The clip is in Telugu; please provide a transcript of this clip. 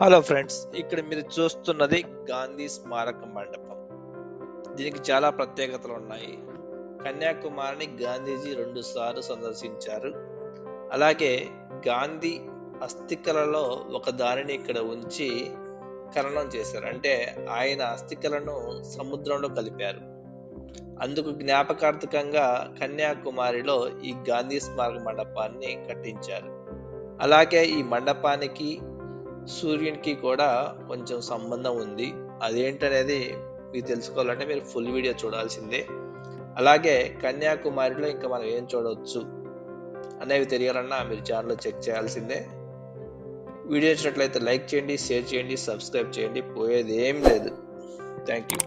హలో ఫ్రెండ్స్ ఇక్కడ మీరు చూస్తున్నది గాంధీ స్మారక మండపం. దీనికి చాలా ప్రత్యేకతలు ఉన్నాయి. కన్యాకుమారిని గాంధీజీ రెండు సార్లు సందర్శించారు. అలాగే గాంధీ అస్థికలలో ఒక దానిని ఇక్కడ ఉంచి ఖననం చేశారు. అంటే ఆయన అస్థికలను సముద్రంలో కలిపారు. అందుకు జ్ఞాపకార్థకంగా కన్యాకుమారిలో ఈ గాంధీ స్మారక మండపాన్ని కట్టించారు. అలాగే ఈ మండపానికి సూర్యునికి కూడా కొంచెం సంబంధం ఉంది. అదేంటనేది మీకు తెలుసుకోవాలంటే మీరు ఫుల్ వీడియో చూడాల్సిందే. అలాగే కన్యాకుమారిలో ఇంకా మనం ఏం చూడవచ్చు అనేవి తెలియాలన్నా మీరు ఛానల్లో చెక్ చేయాల్సిందే. వీడియో నచ్చినట్లయితే లైక్ చేయండి షేర్ చేయండి సబ్స్క్రైబ్ చేయండి. పోయేది ఏం లేదు. Thank you